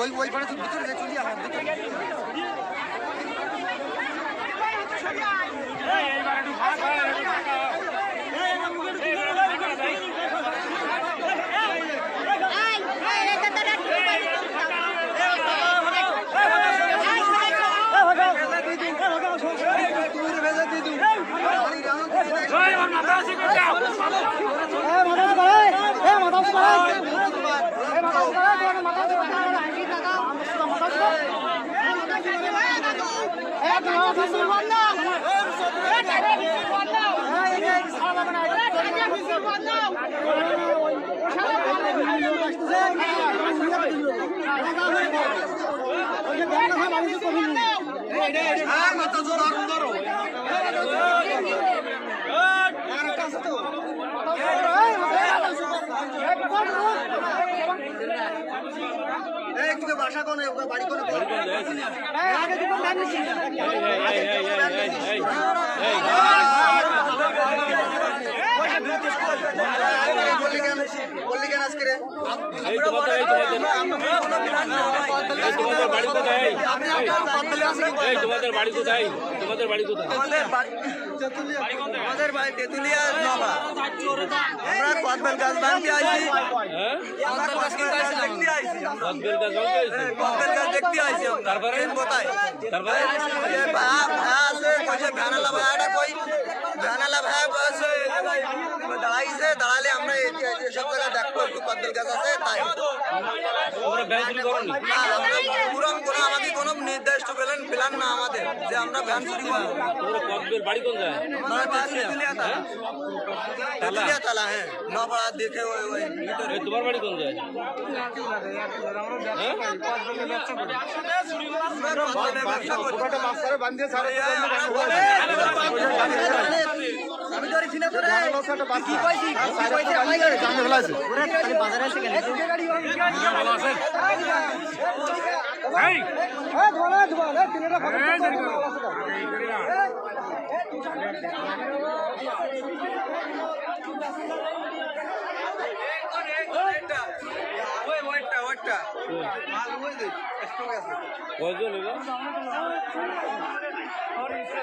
ওই ওই পারে তো ভিতরে চলি আমার ভিতরে। একটু বাসা কোনে বাড়ি কোনে বললি বললি কেন আজকে দেখতে আইছি। দেখতে আইছি তারপরে? কোথায়? তারপরে? আছে কইছে আছে দাঁড়াইছে দাঁড়ালে আমরা এই যে যে সব জায়গা দেখব একটু কদবেল গাছ আছে তাই। তোমরা ভ্যান চুরি করনি না, আমরা পুরো কোনো আমাকে কোনো নির্দিষ্ট পেলেন পেলাম না আমাদের যে আমরা ভ্যান চুরি করব। বাড়ি কোন যায় আমরা তালা হ্যাঁ? নপাড়া দেখে ওই ওই তোমার বাড়ি কোন যায় হ্যাঁ? ব্যবসা করি। আমি ধরে চিনা তোরে। কি কইছি? কি কইছি? আমি জানতে ফেলাইছে ওরে খালি বাজারে আছে কেন? কয়জন এলো এই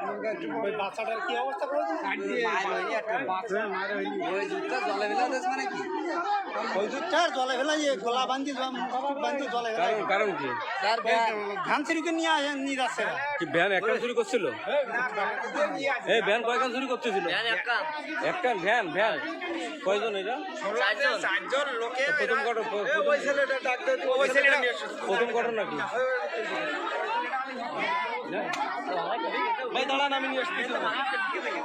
ওই বাচ্চাটার কি অবস্থা করে ওই জুতটা জলে ফেলা দেশ মানে কি ওই জুতটার জলে ফেলা যে গোলা বান্ধি বান্ধি জলে ফেলা কারণ কি সিঁড়িকে নিয়ে আসে নিয়ে যাচ্ছে কি ভ্যান একটা চুরি করছিল? এই ভ্যান কয়খান চুরি করতেছিল? একটা ভ্যান ভ্যান। কয়জন চারজন। লোকে প্রথম ঘটনা ছেলেটা প্রথম ঘটনা কি? ভাই দাঁড়ান আমি নিয়ে আসছি এই কি হয়েছে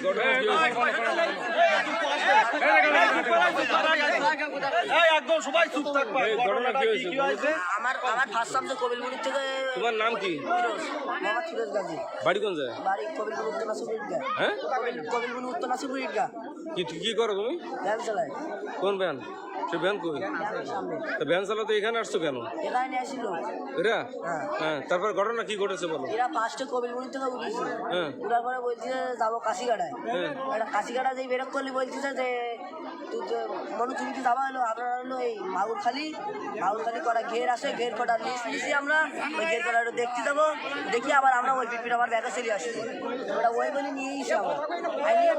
ঘটনা কি হয়েছে একদম সবাই চুপ থাকবে এই ঘটনা কি হয়েছে? আমার আমার ফার্স্ট সামনে কবিলমুড়ি থেকে তোমার নাম কি? ফিরোজ ফিরোজ গাজী। বাড়ি কোন যায় বাড়ি কবিলমুড়ি উত্তর নাসিপুর ঈদগা হ্যাঁ? কবিলমুড়ি উত্তর নাসিপুর ঈদগা কি কি করো তুমি? ভ্যান চালায়। কোন ভ্যান? সে ভ্যান কই? ভ্যান চালাতে এখানে আসছো কেন? এখানে আসিল। এরা? হ্যাঁ। হ্যাঁ তারপর ঘটনা কি ঘটেছে বলো? এরা পাঁচটা কবিলমুড়ি থেকে উঠেছে। হ্যাঁ। উঠার পরে বলছে যাব কাশিগাড়ায়। হ্যাঁ। একটা কাশিগাড়া যেই বেরক করলি বলছিস যে তুই তো মনু তুমি কি হলো, আমরা হলো এই মাগুরখালি। মাগুরখালি করা ঘের আসে ঘের কটা লিস্ট নিছি আমরা। ওই ঘের কটা দেখতে যাব। দেখি আবার আমরা ওই পিপিট আবার ব্যাগে চলে আসি। ওটা ওই বলে নিয়ে এসে আবার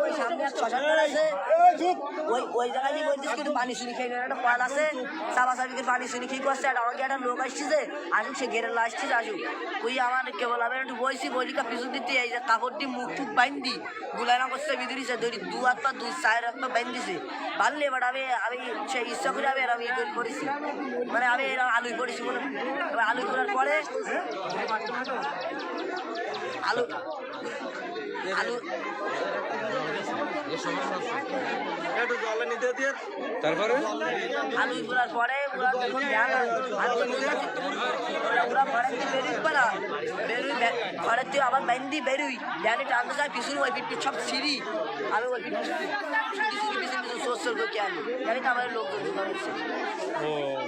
ওই সামনে এক শ্মশান আছে। ওই ওই জায়গায় দিয়ে বলছিস কিন্তু পানি শুনি খেয়ে একটা কল আছে। সাবা সাবিকে পানি শুনি খেয়ে করছে আর আমাকে একটা লোক আসছে যে, আসুক, সে ঘেরে আসছে আসুক। ওই আমার কেবল আমি একটু বইছি বইলিকা পিছু দিতে এই যে কাপড় দিয়ে মুখ টুক বাইন্দি গুলানা করছে ধরি, দু হাত পা দু চায়ের হাত পা বাইন্দিছে পারলে এবার আমি আমি সে ইচ্ছা করে আমি আমি তৈরি করেছি। মানে আমি এরকম আলু করেছি বলে। আলু করার পরে আলু আলু। তারপরে? আলু করার পরে ওরা যখন ওরা ঘরের থেকে বেরোই পারা বেরোই ঘরের থেকে আবার মেহেন্দি বেরোই। ধ্যানে টানতে যায় পিছনে ওই পিঠ সব সিঁড়ি আমি ওই পিঠ পিছনে পিছনে পিছনে সোর সোর করে আনি জানি তো আমার লোক ও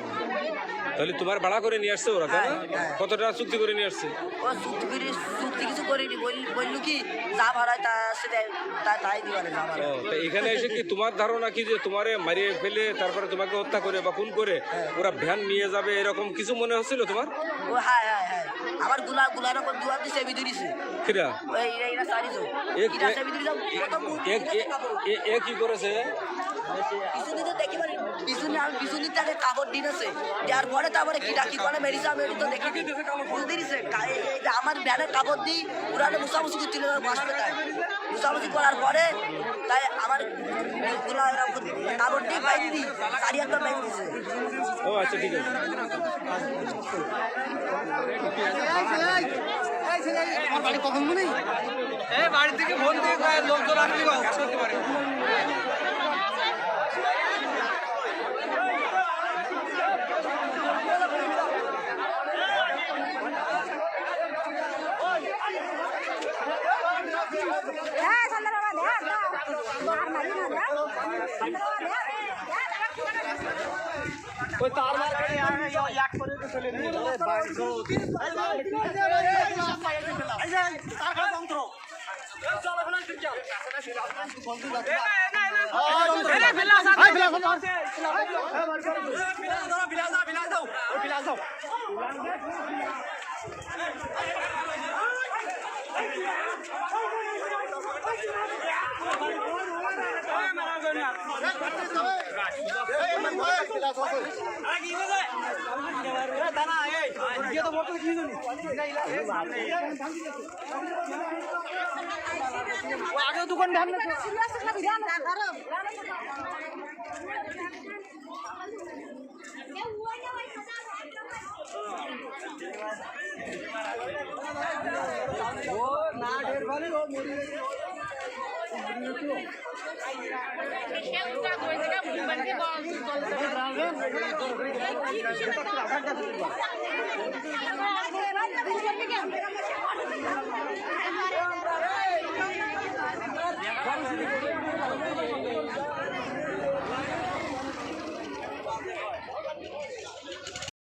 তাহলে তোমার ভাড়া করে নিয়ে আসছে ওরা তাই না? হ্যাঁ। কত টাকা চুক্তি করে নিয়ে আসছে? ও চুক্তি করে চুক্তি কিছু করিনি বল- বলল কি যা ভাড়ায় তা সেটা তা তাই যা ও তা এখানে এসে কি তোমার ধারণা কি যে তোমারে মারিয়ে ফেলে তারপরে তোমাকে হত্যা করে বা খুন করে ওরা ভ্যান নিয়ে যাবে এরকম কিছু মনে হচ্ছিল তোমার? ও হ্যাঁ হ্যাঁ হ্যাঁ। আমারগুলা গুলার ওপর ধরিছে। কিরা? ওই এরা এরা চারিজন। এক- এক- সেবি ধরিছে প্রথম এ- এ- এ- এ কি করেছে? পিছনে তো দেখি মানে পিছনে আর পিছনে তাকে কাপড় দিন আছে। দেওয়ার পরে তারপরে কি ডাকি করে মেরিছে আমি তো দেখি বুঝতে দিছে। আমার ব্যানের কাপড় দিই পুরানো মুসামুসি করছিল বসবে তাই মুসামুসি করার পরে তাই আমার কাপড় দিয়ে বাইরে দিই শাড়ি একটা বাইরে দিছে। ও আচ্ছা ঠিক আছে। এই বাড়ি থেকে ফোন দিয়ে লোকজন আসলে করতে পারে হ্যাঁ সন্ধ্যা বাবা দেখ মার মারি না দেখ সন্ধ্যা বাবা দেখ ওই তার এক করে চলে নিয়ে আগে দোকান ধ্যান হ্যাঁ